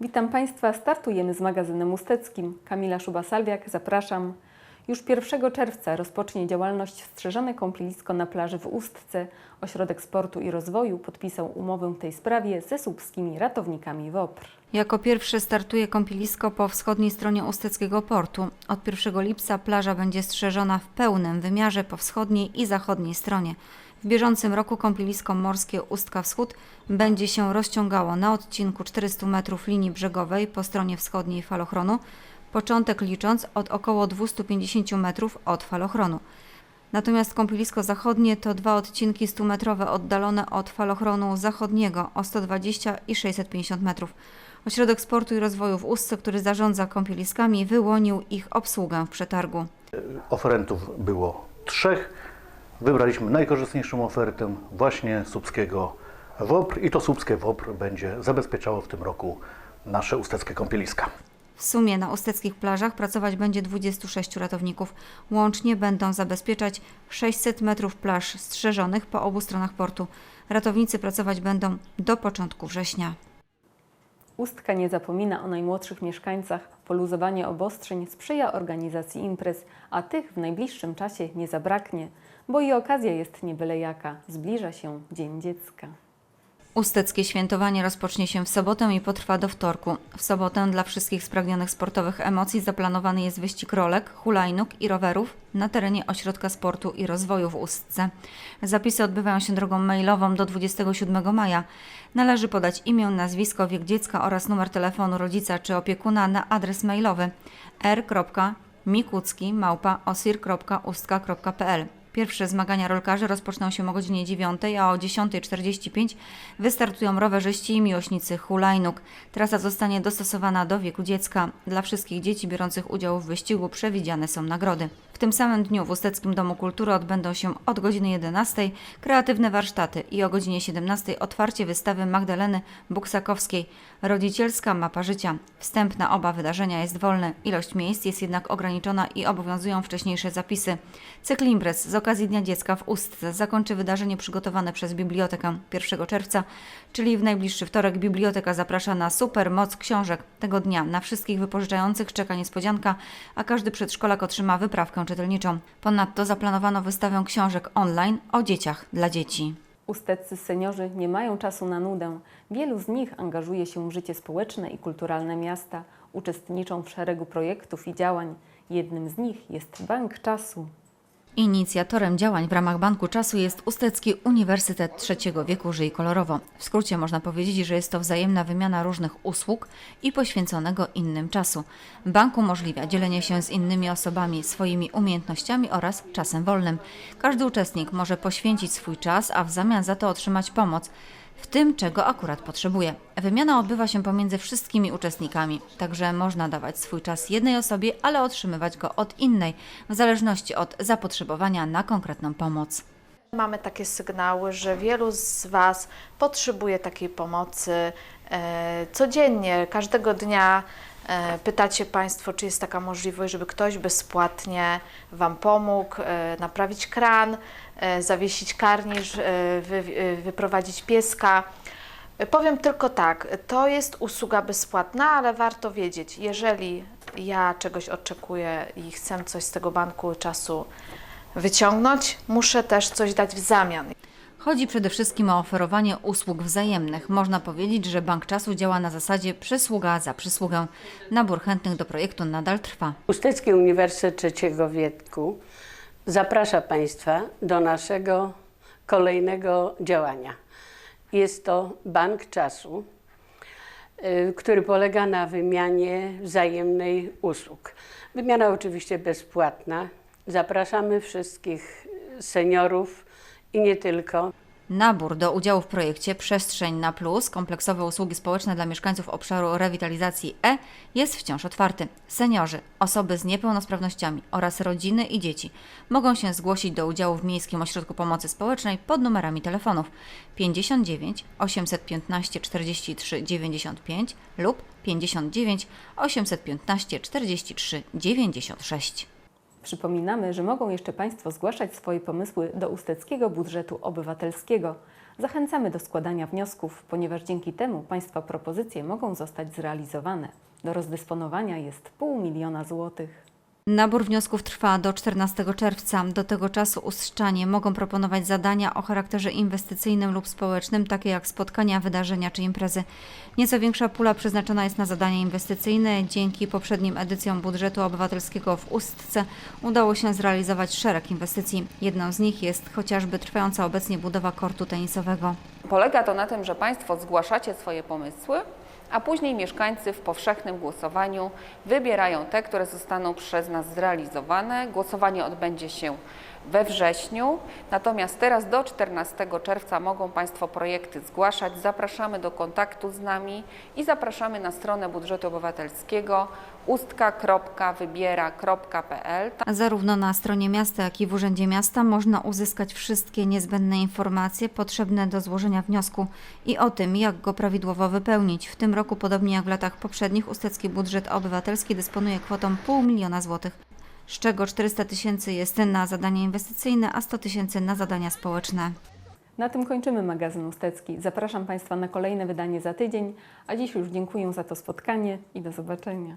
Witam Państwa, startujemy z magazynem usteckim. Kamila Szuba-Salwiak, zapraszam. Już 1 czerwca rozpocznie działalność strzeżone kąpielisko na plaży w Ustce. Ośrodek Sportu i Rozwoju podpisał umowę w tej sprawie ze słupskimi ratownikami WOPR. Jako pierwsze startuje kąpielisko po wschodniej stronie Usteckiego Portu. Od 1 lipca plaża będzie strzeżona w pełnym wymiarze po wschodniej i zachodniej stronie. W bieżącym roku kąpielisko morskie Ustka Wschód będzie się rozciągało na odcinku 400 metrów linii brzegowej po stronie wschodniej falochronu, początek licząc od około 250 metrów od falochronu. Natomiast kąpielisko zachodnie to dwa odcinki 100-metrowe oddalone od falochronu zachodniego o 120 i 650 metrów. Ośrodek Sportu i Rozwoju w Ustce, który zarządza kąpieliskami, wyłonił ich obsługę w przetargu. Oferentów było trzech. Wybraliśmy najkorzystniejszą ofertę właśnie słupskiego WOPR i to słupskie WOPR będzie zabezpieczało w tym roku nasze usteckie kąpieliska. W sumie na usteckich plażach pracować będzie 26 ratowników. Łącznie będą zabezpieczać 600 metrów plaż strzeżonych po obu stronach portu. Ratownicy pracować będą do początku września. Ustka nie zapomina o najmłodszych mieszkańcach. Poluzowanie obostrzeń sprzyja organizacji imprez, a tych w najbliższym czasie nie zabraknie, bo i okazja jest nie byle jaka. Zbliża się Dzień Dziecka. Usteckie świętowanie rozpocznie się w sobotę i potrwa do wtorku. W sobotę dla wszystkich spragnionych sportowych emocji zaplanowany jest wyścig rolek, hulajnóg i rowerów na terenie Ośrodka Sportu i Rozwoju w Ustce. Zapisy odbywają się drogą mailową do 27 maja. Należy podać imię, nazwisko, wiek dziecka oraz numer telefonu rodzica czy opiekuna na adres mailowy r.mikucki.osir.ustka.pl Pierwsze zmagania rolkarzy rozpoczną się o godzinie 9, a o 10.45 wystartują rowerzyści i miłośnicy hulajnóg. Trasa zostanie dostosowana do wieku dziecka. Dla wszystkich dzieci biorących udział w wyścigu przewidziane są nagrody. W tym samym dniu w Usteckim Domu Kultury odbędą się od godziny 11 kreatywne warsztaty i o godzinie 17 otwarcie wystawy Magdaleny Buksakowskiej Rodzicielska mapa życia. Wstęp na oba wydarzenia jest wolny, ilość miejsc jest jednak ograniczona i obowiązują wcześniejsze zapisy. Cykl imprez z okazji Dnia Dziecka w Ustce zakończy wydarzenie przygotowane przez Bibliotekę 1 czerwca, czyli w najbliższy wtorek Biblioteka zaprasza na super moc książek. Tego dnia na wszystkich wypożyczających czeka niespodzianka, a każdy przedszkolak otrzyma wyprawkę czytelniczą. Ponadto zaplanowano wystawę książek online o dzieciach dla dzieci. Usteccy seniorzy nie mają czasu na nudę. Wielu z nich angażuje się w życie społeczne i kulturalne miasta, uczestniczą w szeregu projektów i działań. Jednym z nich jest Bank Czasu. Inicjatorem działań w ramach Banku Czasu jest Ustecki Uniwersytet Trzeciego Wieku Żyj Kolorowo. W skrócie można powiedzieć, że jest to wzajemna wymiana różnych usług i poświęconego innym czasu. Bank umożliwia dzielenie się z innymi osobami swoimi umiejętnościami oraz czasem wolnym. Każdy uczestnik może poświęcić swój czas, a w zamian za to otrzymać pomoc w tym, czego akurat potrzebuje. Wymiana odbywa się pomiędzy wszystkimi uczestnikami, także można dawać swój czas jednej osobie, ale otrzymywać go od innej, w zależności od zapotrzebowania na konkretną pomoc. Mamy takie sygnały, że wielu z Was potrzebuje takiej pomocy e, codziennie, każdego dnia. E, pytacie Państwo, czy jest taka możliwość, żeby ktoś bezpłatnie Wam pomógł e, naprawić kran, e, zawiesić karnisz, wy, wyprowadzić pieska. Powiem tylko tak, to jest usługa bezpłatna, ale warto wiedzieć, jeżeli ja czegoś oczekuję i chcę coś z tego banku czasu wyciągnąć, muszę też coś dać w zamian. Chodzi przede wszystkim o oferowanie usług wzajemnych. Można powiedzieć, że Bank Czasu działa na zasadzie przysługa za przysługę. Nabór chętnych do projektu nadal trwa. Ustecki Uniwersytet Trzeciego Wieku zaprasza Państwa do naszego kolejnego działania. Jest to Bank Czasu, y, który polega na wymianie wzajemnej usług. Wymiana oczywiście bezpłatna. Zapraszamy wszystkich seniorów i nie tylko. Nabór do udziału w projekcie Przestrzeń na Plus, kompleksowe usługi społeczne dla mieszkańców obszaru rewitalizacji E jest wciąż otwarty. Seniorzy, osoby z niepełnosprawnościami oraz rodziny i dzieci mogą się zgłosić do udziału w Miejskim Ośrodku Pomocy Społecznej pod numerami telefonów 59 815 43 95 lub 59 815 43 96. Przypominamy, że mogą jeszcze Państwo zgłaszać swoje pomysły do usteckiego budżetu obywatelskiego. Zachęcamy do składania wniosków, ponieważ dzięki temu Państwa propozycje mogą zostać zrealizowane. Do rozdysponowania jest pół miliona złotych. Nabór wniosków trwa do 14 czerwca. Do tego czasu ustrzanie mogą proponować zadania o charakterze inwestycyjnym lub społecznym, takie jak spotkania, wydarzenia czy imprezy. Nieco większa pula przeznaczona jest na zadania inwestycyjne. Dzięki poprzednim edycjom budżetu obywatelskiego w Ustce udało się zrealizować szereg inwestycji. Jedną z nich jest chociażby trwająca obecnie budowa kortu tenisowego. Polega to na tym, że Państwo zgłaszacie swoje pomysły, a później mieszkańcy w powszechnym głosowaniu wybierają te, które zostaną przez nas zrealizowane. Głosowanie odbędzie się we wrześniu, natomiast teraz do 14 czerwca mogą Państwo projekty zgłaszać. Zapraszamy do kontaktu z nami i zapraszamy na stronę budżetu obywatelskiego ustka.wybiera.pl. Zarówno na stronie miasta, jak i w Urzędzie Miasta można uzyskać wszystkie niezbędne informacje potrzebne do złożenia wniosku i o tym, jak go prawidłowo wypełnić. W tym roku, podobnie jak w latach poprzednich, ustecki budżet obywatelski dysponuje kwotą pół miliona złotych, z czego 400 tysięcy jest na zadania inwestycyjne, a 100 tysięcy na zadania społeczne. Na tym kończymy magazyn Ustecki. Zapraszam Państwa na kolejne wydanie za tydzień, a dziś już dziękuję za to spotkanie i do zobaczenia.